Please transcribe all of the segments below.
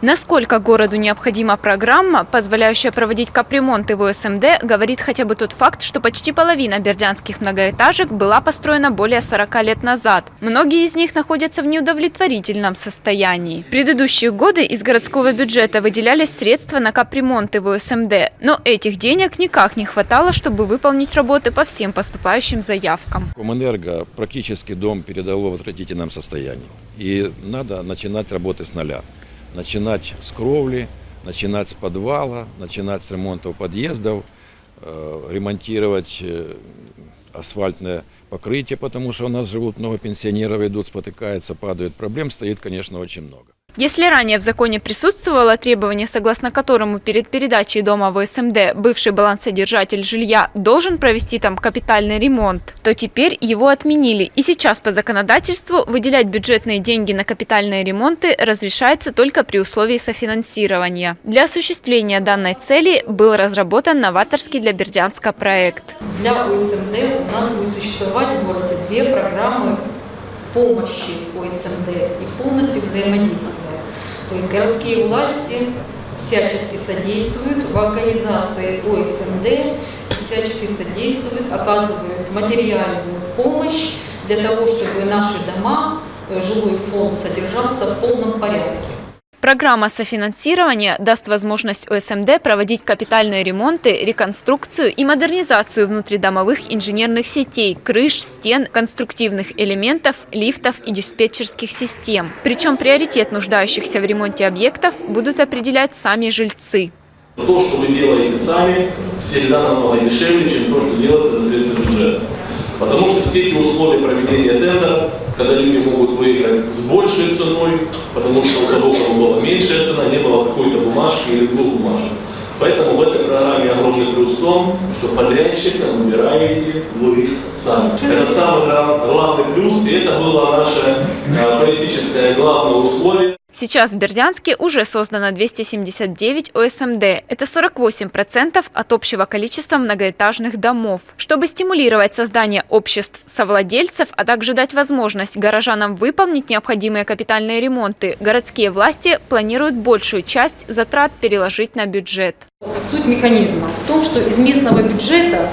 Насколько городу необходима программа, позволяющая проводить капремонты в ОСМД, говорит хотя бы тот факт, что почти половина бердянских многоэтажек была построена более 40 лет назад. Многие из них находятся в неудовлетворительном состоянии. В предыдущие годы из городского бюджета выделялись средства на капремонты в ОСМД, но этих денег никак не хватало, чтобы выполнить работы по всем поступающим заявкам. Комэнерго практически дом передало в отвратительном состоянии. И надо начинать работы с нуля. Начинать с кровли, начинать с подвала, начинать с ремонтов подъездов, э, ремонтировать э, асфальтное покрытие, потому что у нас живут много пенсионеров, идут, спотыкаются, падают. Проблем стоит, конечно, очень много. Если ранее в законе присутствовало требование, согласно которому перед передачей дома в СМД бывший балансодержатель жилья должен провести там капитальный ремонт, то теперь его отменили. И сейчас по законодательству выделять бюджетные деньги на капитальные ремонты разрешается только при условии софинансирования. Для осуществления данной цели был разработан новаторский для Бердянска проект. Для ОСМД у нас будет существовать в городе две программы помощи ОСМД и полностью взаимодействия. То есть городские власти всячески содействуют в организации ОСМД, всячески содействуют, оказывают материальную помощь для того, чтобы наши дома, э, жилой фонд содержался в полном порядке. Программа софинансирования даст возможность ОСМД проводить капитальные ремонты, реконструкцию и модернизацию внутридомовых инженерных сетей, крыш, стен, конструктивных элементов, лифтов и диспетчерских систем. Причем приоритет нуждающихся в ремонте объектов будут определять сами жильцы. То, что вы делаете сами, всегда намного дешевле, чем то, что делается за средства бюджета. Потому что все эти условия проведения тендеров, когда люди могут выиграть с большей ценой, потому что у того, у кого была меньшая цена, не было какой-то бумажки или двух бумажек. Поэтому в этой программе огромный плюс в том, что подрядчика выбираете вы сами. Это самый гла- главный плюс, и это было наше э, политическое главное условие. Сейчас в Бердянске уже создано 279 ОСМД. Это 48% от общего количества многоэтажных домов. Чтобы стимулировать создание обществ совладельцев, а также дать возможность горожанам выполнить необходимые капитальные ремонты, городские власти планируют большую часть затрат переложить на бюджет. Суть механизма в том, что из местного бюджета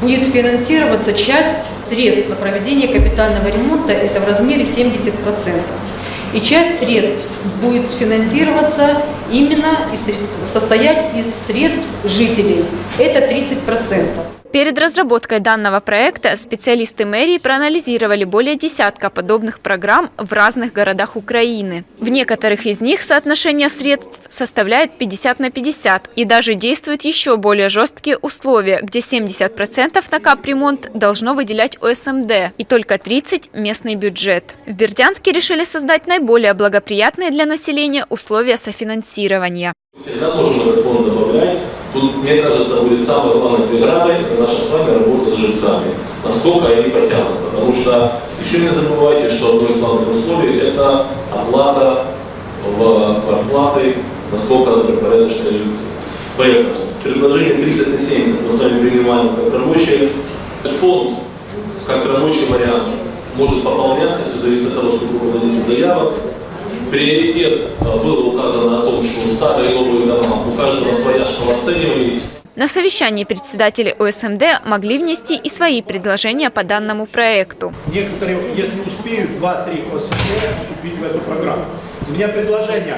будет финансироваться часть средств на проведение капитального ремонта, это в размере 70%. И часть средств будет финансироваться именно из состоять из средств жителей, это 30%. Перед разработкой данного проекта специалисты мэрии проанализировали более десятка подобных программ в разных городах Украины. В некоторых из них соотношение средств составляет 50 на 50. И даже действуют еще более жесткие условия, где 70% на капремонт должно выделять ОСМД и только 30% – местный бюджет. В Бердянске решили создать наиболее благоприятные для населения условия софинансирования. Всегда можем этот фонд добавлять. Тут, мне кажется, будет самой главной преградой, это наша с вами работа с жильцами. Насколько они потянут. Потому что еще не забывайте, что одно из главных условий – это оплата в квартплаты, насколько добропорядочные жильцы. Поэтому предложение 30 на 70 мы с вами принимаем как рабочий фонд, как рабочий вариант. Может пополняться, все зависит от того, сколько вы дадите заявок. Приоритет э, было указано о том, что старые и новые дома, у каждого оцениваний. На совещании председатели ОСМД могли внести и свои предложения по данному проекту. Некоторые, если успеют, 2-3 ОСТ вступить в эту программу. У меня предложение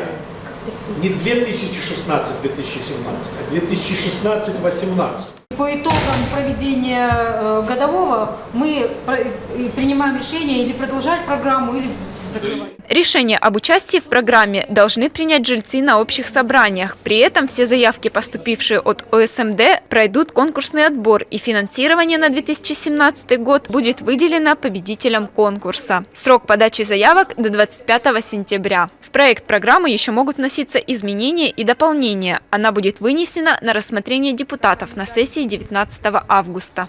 не 2016-2017, а 2016-2018. По итогам проведения э, годового мы принимаем решение или продолжать программу, или Решение об участии в программе должны принять жильцы на общих собраниях. При этом все заявки, поступившие от ОСМД, пройдут конкурсный отбор, и финансирование на 2017 год будет выделено победителям конкурса. Срок подачи заявок до 25 сентября. В проект программы еще могут вноситься изменения и дополнения. Она будет вынесена на рассмотрение депутатов на сессии 19 августа.